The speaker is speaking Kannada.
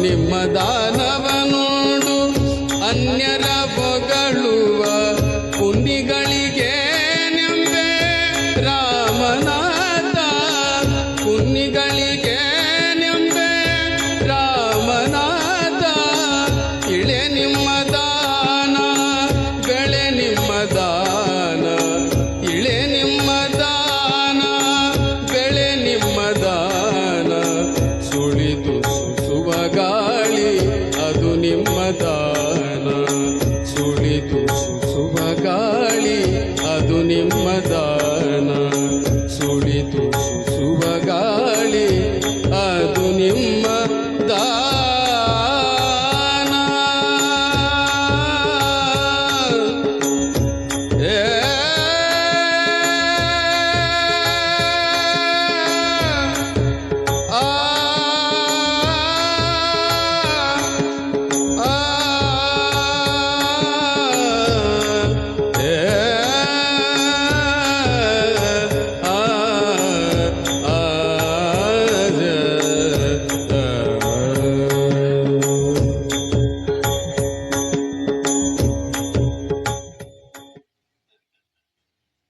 ನಿಮ್ಮ ದಾನವ ನೋಡು ಅನ್ಯರ ಹೊಗಳುವ ಪುಣ್ಯಗಳಿಗೆ ನಿಂಬೆ. ರಾಮನಾಥ ಪುಣ್ಯಗಳಿಗೆ ನಿಂಬೆ. ರಾಮನಾಥ ಇಳೆ ನಿಮ್ಮ ದಾನ ಸುಳಿದು ಸುಸುವ ಗಾಳಿ ಅದು ನಿಮ್ಮ ದಾನ.